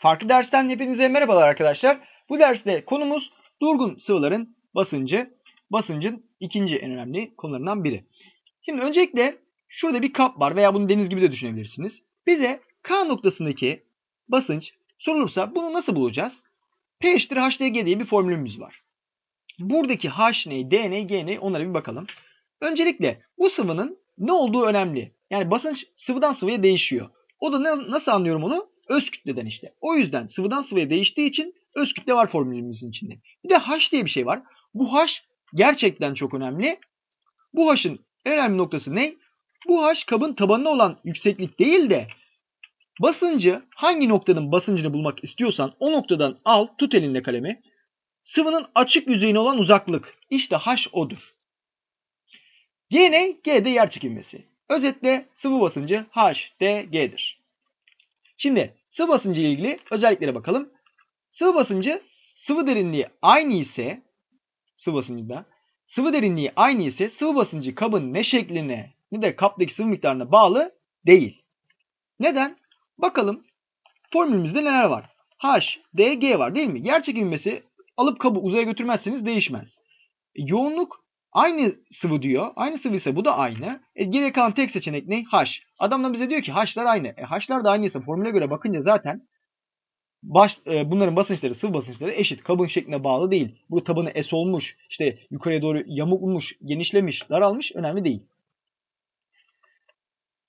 Farklı dersten hepinize merhabalar arkadaşlar. Bu derste konumuz durgun sıvıların basıncı. Basıncın ikinci en önemli konularından biri. Şimdi öncelikle şurada bir kap var veya bunu deniz gibi de düşünebilirsiniz. Bize K noktasındaki basınç sorulursa bunu nasıl bulacağız? P eşittir HDG diye bir formülümüz var. Buradaki H ne, D ne, G ne onlara bir bakalım. Öncelikle bu sıvının ne olduğu önemli. Yani basınç sıvıdan sıvıya değişiyor. O da nasıl anlıyorum onu? Öz kütleden işte. O yüzden sıvıdan sıvıya değiştiği için öz kütle var formülümüzün içinde. Bir de H diye bir şey var. Bu H gerçekten çok önemli. Bu H'ın en önemli noktası ne? Bu H kabın tabanına olan yükseklik değil de basıncı hangi noktanın basıncını bulmak istiyorsan o noktadan al tut elinde kalemi. Sıvının açık yüzeyine olan uzaklık. İşte H odur. G ne? G de yer çekilmesi. Özetle sıvı basıncı H, D, G'dir. Şimdi sıvı basıncı ile ilgili özelliklere bakalım. Sıvı basıncı sıvı derinliği aynı ise sıvı basıncında sıvı derinliği aynı ise sıvı basıncı kabın ne şekline ne de kaptaki sıvı miktarına bağlı değil. Neden? Bakalım formülümüzde neler var? H, D, G var değil mi? Yer çekilmesi alıp kabı uzaya götürmezseniz değişmez. E, yoğunluk aynı sıvı diyor. Aynı sıvı ise bu da aynı. E, geriye kalan tek seçenek ne? H. Adam da bize diyor ki H'lar aynı. E, H'lar da aynıysa formüle göre bakınca zaten baş, e, bunların basınçları, sıvı basınçları eşit. Kabın şekline bağlı değil. Bu tabanı S olmuş, işte yukarıya doğru yamulmuş, genişlemiş, daralmış önemli değil.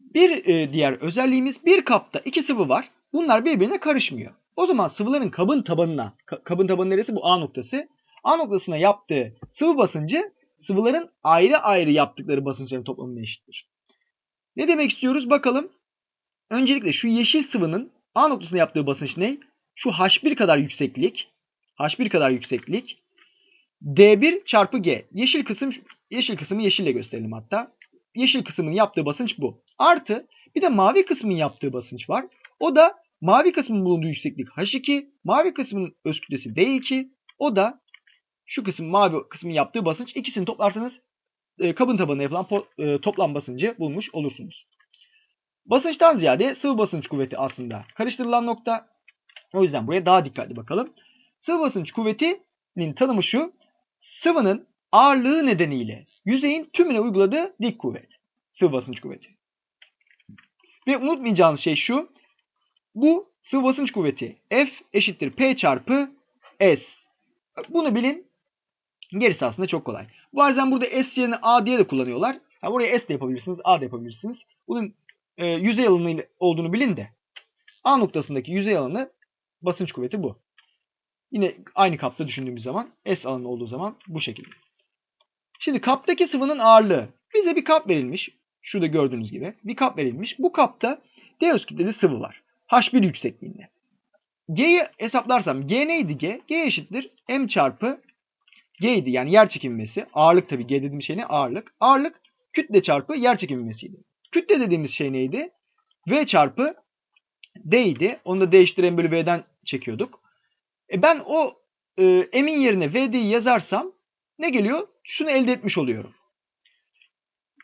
Bir e, diğer özelliğimiz bir kapta iki sıvı var. Bunlar birbirine karışmıyor. O zaman sıvıların kabın tabanına, ka- kabın tabanı neresi? Bu A noktası. A noktasına yaptığı sıvı basıncı sıvıların ayrı ayrı yaptıkları basınçların toplamına eşittir. Ne demek istiyoruz? Bakalım. Öncelikle şu yeşil sıvının A noktasına yaptığı basınç ne? Şu H1 kadar yükseklik. H1 kadar yükseklik. D1 çarpı G. Yeşil kısım yeşil kısmı yeşille gösterelim hatta. Yeşil kısmın yaptığı basınç bu. Artı bir de mavi kısmın yaptığı basınç var. O da mavi kısmın bulunduğu yükseklik H2. Mavi kısmın öz kütlesi D2. O da şu kısım mavi kısmın yaptığı basınç. İkisini toplarsanız e, kabın tabanına yapılan e, toplam basıncı bulmuş olursunuz. Basınçtan ziyade sıvı basınç kuvveti aslında karıştırılan nokta. O yüzden buraya daha dikkatli bakalım. Sıvı basınç kuvvetinin tanımı şu. Sıvının ağırlığı nedeniyle yüzeyin tümüne uyguladığı dik kuvvet. Sıvı basınç kuvveti. Ve unutmayacağınız şey şu. Bu sıvı basınç kuvveti F eşittir P çarpı S. Bunu bilin. Gerisi aslında çok kolay. Bazen burada S yerine A diye de kullanıyorlar. Ha, buraya S de yapabilirsiniz, A da yapabilirsiniz. Bunun e, yüzey alanı olduğunu bilin de. A noktasındaki yüzey alanı basınç kuvveti bu. Yine aynı kapta düşündüğümüz zaman S alanı olduğu zaman bu şekilde. Şimdi kaptaki sıvının ağırlığı. Bize bir kap verilmiş. Şurada gördüğünüz gibi bir kap verilmiş. Bu kapta D öz sıvı var. H1 yüksekliğinde. G'yi hesaplarsam G neydi G? G eşittir M çarpı G idi yani yer çekilmesi. Ağırlık tabii G dediğim şey ne? Ağırlık. Ağırlık kütle çarpı yer çekilmesiydi. Kütle dediğimiz şey neydi? V çarpı D idi. Onu da değiştiren bölü V'den çekiyorduk. E ben o e, M'in yerine VD'yi yazarsam ne geliyor? Şunu elde etmiş oluyorum.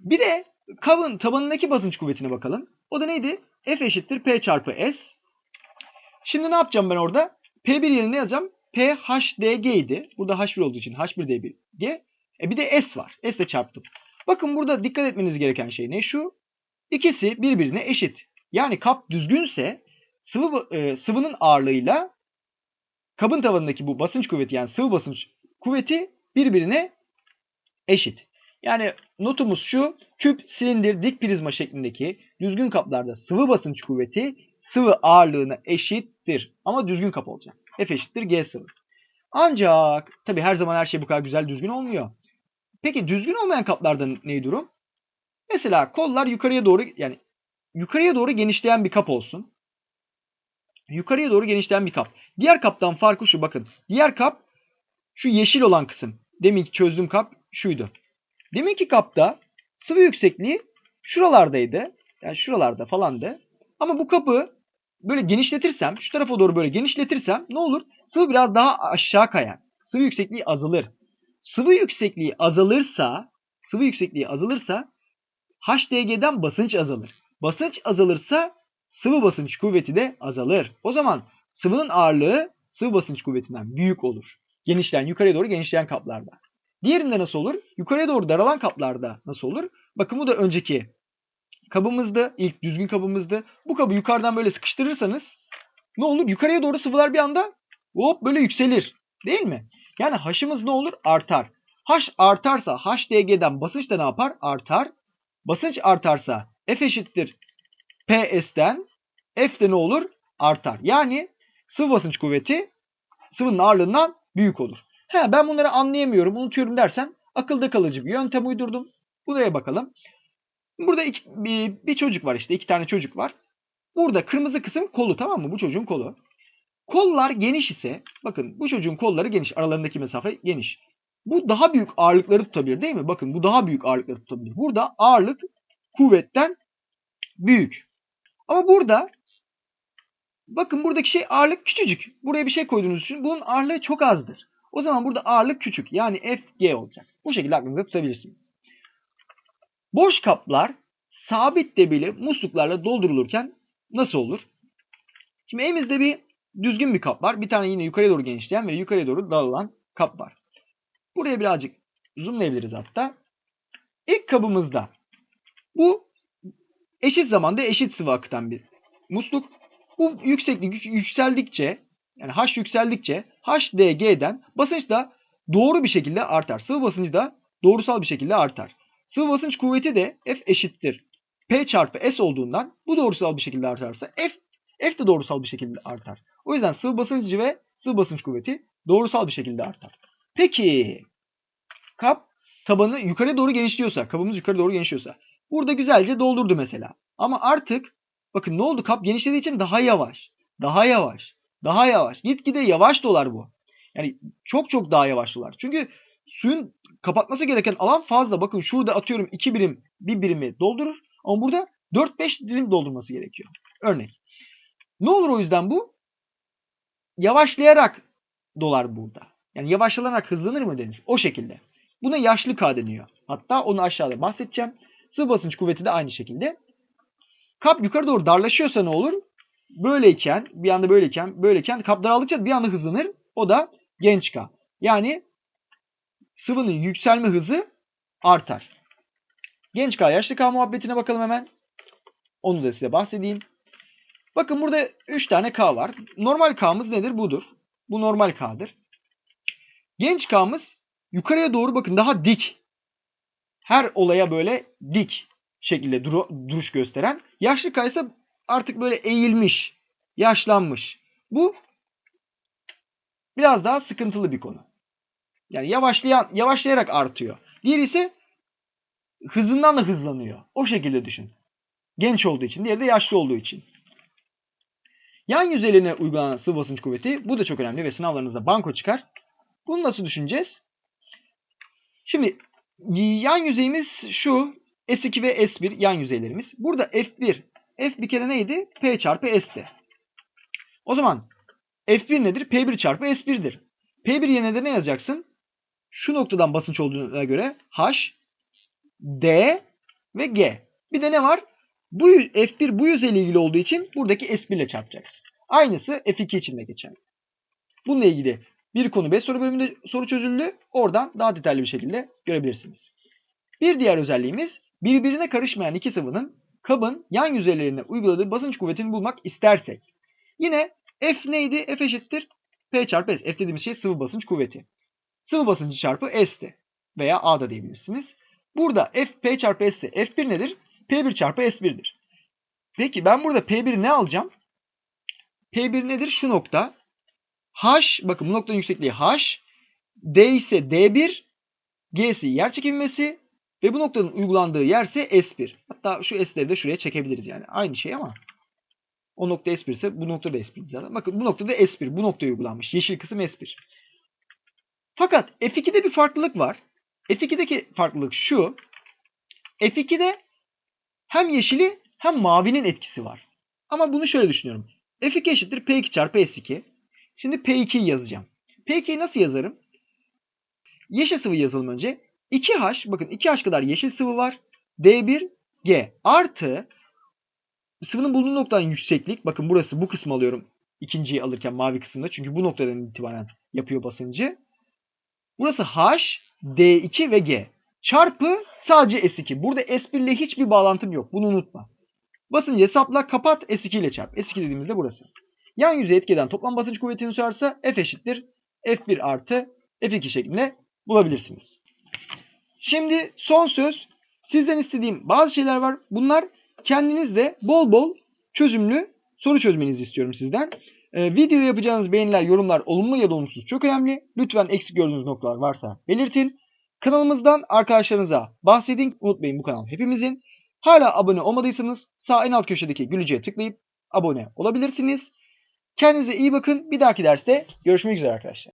Bir de kabın tabanındaki basınç kuvvetine bakalım. O da neydi? F eşittir P çarpı S. Şimdi ne yapacağım ben orada? P1 yerine ne yazacağım? P HDG idi. Burada H1 olduğu için H1D1 G. E bir de S var. S ile çarptım. Bakın burada dikkat etmeniz gereken şey ne? Şu ikisi birbirine eşit. Yani kap düzgünse sıvı e, sıvının ağırlığıyla kabın tavanındaki bu basınç kuvveti yani sıvı basınç kuvveti birbirine eşit. Yani notumuz şu. Küp, silindir, dik prizma şeklindeki düzgün kaplarda sıvı basınç kuvveti sıvı ağırlığına eşittir. Ama düzgün kap olacak. F eşittir G sıvı. Ancak tabi her zaman her şey bu kadar güzel düzgün olmuyor. Peki düzgün olmayan kaplarda ne durum? Mesela kollar yukarıya doğru yani yukarıya doğru genişleyen bir kap olsun. Yukarıya doğru genişleyen bir kap. Diğer kaptan farkı şu bakın. Diğer kap şu yeşil olan kısım. Deminki çözdüğüm kap şuydu. Deminki kapta sıvı yüksekliği şuralardaydı. Yani şuralarda falandı. Ama bu kapı böyle genişletirsem, şu tarafa doğru böyle genişletirsem ne olur? Sıvı biraz daha aşağı kayar. Sıvı yüksekliği azalır. Sıvı yüksekliği azalırsa, sıvı yüksekliği azalırsa HDG'den basınç azalır. Basınç azalırsa sıvı basınç kuvveti de azalır. O zaman sıvının ağırlığı sıvı basınç kuvvetinden büyük olur. Genişleyen, yukarıya doğru genişleyen kaplarda. Diğerinde nasıl olur? Yukarıya doğru daralan kaplarda nasıl olur? Bakın bu da önceki kabımızdı. ilk düzgün kabımızdı. Bu kabı yukarıdan böyle sıkıştırırsanız ne olur? Yukarıya doğru sıvılar bir anda hop böyle yükselir. Değil mi? Yani H'ımız ne olur? Artar. H artarsa HDG'den basınç da ne yapar? Artar. Basınç artarsa F eşittir PS'den F de ne olur? Artar. Yani sıvı basınç kuvveti sıvının ağırlığından büyük olur. He, ben bunları anlayamıyorum, unutuyorum dersen akılda kalıcı bir yöntem uydurdum. Buraya bakalım. Burada iki, bir, bir çocuk var işte. iki tane çocuk var. Burada kırmızı kısım kolu tamam mı? Bu çocuğun kolu. Kollar geniş ise bakın bu çocuğun kolları geniş. Aralarındaki mesafe geniş. Bu daha büyük ağırlıkları tutabilir değil mi? Bakın bu daha büyük ağırlıkları tutabilir. Burada ağırlık kuvvetten büyük. Ama burada bakın buradaki şey ağırlık küçücük. Buraya bir şey koyduğunuz için bunun ağırlığı çok azdır. O zaman burada ağırlık küçük. Yani FG olacak. Bu şekilde aklınızda tutabilirsiniz. Boş kaplar sabit debili musluklarla doldurulurken nasıl olur? Şimdi elimizde bir düzgün bir kap var. Bir tane yine yukarıya doğru genişleyen ve yukarıya doğru dağılan kap var. Buraya birazcık zoomlayabiliriz hatta. İlk kabımızda bu eşit zamanda eşit sıvı akıtan bir musluk. Bu yükseklik yükseldikçe yani H yükseldikçe HDG'den basınç da doğru bir şekilde artar. Sıvı basıncı da doğrusal bir şekilde artar. Sıvı basınç kuvveti de F eşittir. P çarpı S olduğundan bu doğrusal bir şekilde artarsa F, F de doğrusal bir şekilde artar. O yüzden sıvı basıncı ve sıvı basınç kuvveti doğrusal bir şekilde artar. Peki kap tabanı yukarı doğru genişliyorsa, kabımız yukarı doğru genişliyorsa burada güzelce doldurdu mesela. Ama artık bakın ne oldu? Kap genişlediği için daha yavaş, daha yavaş, daha yavaş. Gitgide yavaş dolar bu. Yani çok çok daha yavaş dolar. Çünkü suyun kapatması gereken alan fazla. Bakın şurada atıyorum 2 birim bir birimi doldurur. Ama burada 4-5 dilim doldurması gerekiyor. Örnek. Ne olur o yüzden bu? Yavaşlayarak dolar burada. Yani yavaşlanarak hızlanır mı denir? O şekilde. Buna yaşlı K deniyor. Hatta onu aşağıda bahsedeceğim. Sıvı basınç kuvveti de aynı şekilde. Kap yukarı doğru darlaşıyorsa ne olur? Böyleyken, bir anda böyleyken, böyleyken kap daraldıkça bir anda hızlanır. O da genç K. Yani sıvının yükselme hızı artar. Genç K, yaşlı K muhabbetine bakalım hemen. Onu da size bahsedeyim. Bakın burada 3 tane K var. Normal K'mız nedir? Budur. Bu normal K'dır. Genç K'mız yukarıya doğru bakın daha dik. Her olaya böyle dik şekilde duru, duruş gösteren. Yaşlı K ise artık böyle eğilmiş, yaşlanmış. Bu biraz daha sıkıntılı bir konu. Yani yavaşlayan, yavaşlayarak artıyor. Diğeri ise hızından da hızlanıyor. O şekilde düşün. Genç olduğu için, diğeri de yaşlı olduğu için. Yan yüzeylerine uygulanan sıvı basınç kuvveti bu da çok önemli ve sınavlarınızda banko çıkar. Bunu nasıl düşüneceğiz? Şimdi yan yüzeyimiz şu S2 ve S1 yan yüzeylerimiz. Burada F1. F bir kere neydi? P çarpı S'ti. O zaman F1 nedir? P1 çarpı S1'dir. P1 yerine de ne yazacaksın? Şu noktadan basınç olduğuna göre H, D ve G. Bir de ne var? Bu F1 bu yüzeyle ilgili olduğu için buradaki S1 ile çarpacaksın. Aynısı F2 için de geçerli. Bununla ilgili bir konu 5 soru bölümünde soru çözüldü. Oradan daha detaylı bir şekilde görebilirsiniz. Bir diğer özelliğimiz birbirine karışmayan iki sıvının kabın yan yüzeylerine uyguladığı basınç kuvvetini bulmak istersek. Yine F neydi? F eşittir P çarpı S. F dediğimiz şey sıvı basınç kuvveti. Sıvı basıncı çarpı S'ti. Veya A da diyebilirsiniz. Burada F P çarpı S ise F1 nedir? P1 çarpı S1'dir. Peki ben burada P1 ne alacağım? P1 nedir? Şu nokta. H, bakın bu noktanın yüksekliği H. D ise D1. G'si yer çekilmesi. Ve bu noktanın uygulandığı yer ise S1. Hatta şu S'leri de şuraya çekebiliriz yani. Aynı şey ama. O nokta S1 ise bu nokta da S1 zaten. Bakın bu noktada S1. Bu noktaya uygulanmış. Yeşil kısım S1. Fakat F2'de bir farklılık var. F2'deki farklılık şu. F2'de hem yeşili hem mavinin etkisi var. Ama bunu şöyle düşünüyorum. F2 eşittir P2 çarpı S2. Şimdi P2'yi yazacağım. P2'yi nasıl yazarım? Yeşil sıvı yazalım önce. 2H, bakın 2H kadar yeşil sıvı var. D1, G artı sıvının bulunduğu noktadan yükseklik. Bakın burası bu kısmı alıyorum. ikinciyi alırken mavi kısımda. Çünkü bu noktadan itibaren yapıyor basıncı. Burası H, D2 ve G. Çarpı sadece S2. Burada S1 ile hiçbir bağlantım yok. Bunu unutma. Basıncı hesapla kapat S2 ile çarp. S2 dediğimizde burası. Yan yüzey etkeden toplam basınç kuvvetini sorarsa F eşittir. F1 artı F2 şeklinde bulabilirsiniz. Şimdi son söz. Sizden istediğim bazı şeyler var. Bunlar kendiniz de bol bol çözümlü soru çözmenizi istiyorum sizden. Ee, video yapacağınız beğeniler, yorumlar olumlu ya da olumsuz çok önemli. Lütfen eksik gördüğünüz noktalar varsa belirtin. Kanalımızdan arkadaşlarınıza bahsedin. Unutmayın bu kanal hepimizin. Hala abone olmadıysanız sağ en alt köşedeki gülücüğe tıklayıp abone olabilirsiniz. Kendinize iyi bakın. Bir dahaki derste görüşmek üzere arkadaşlar.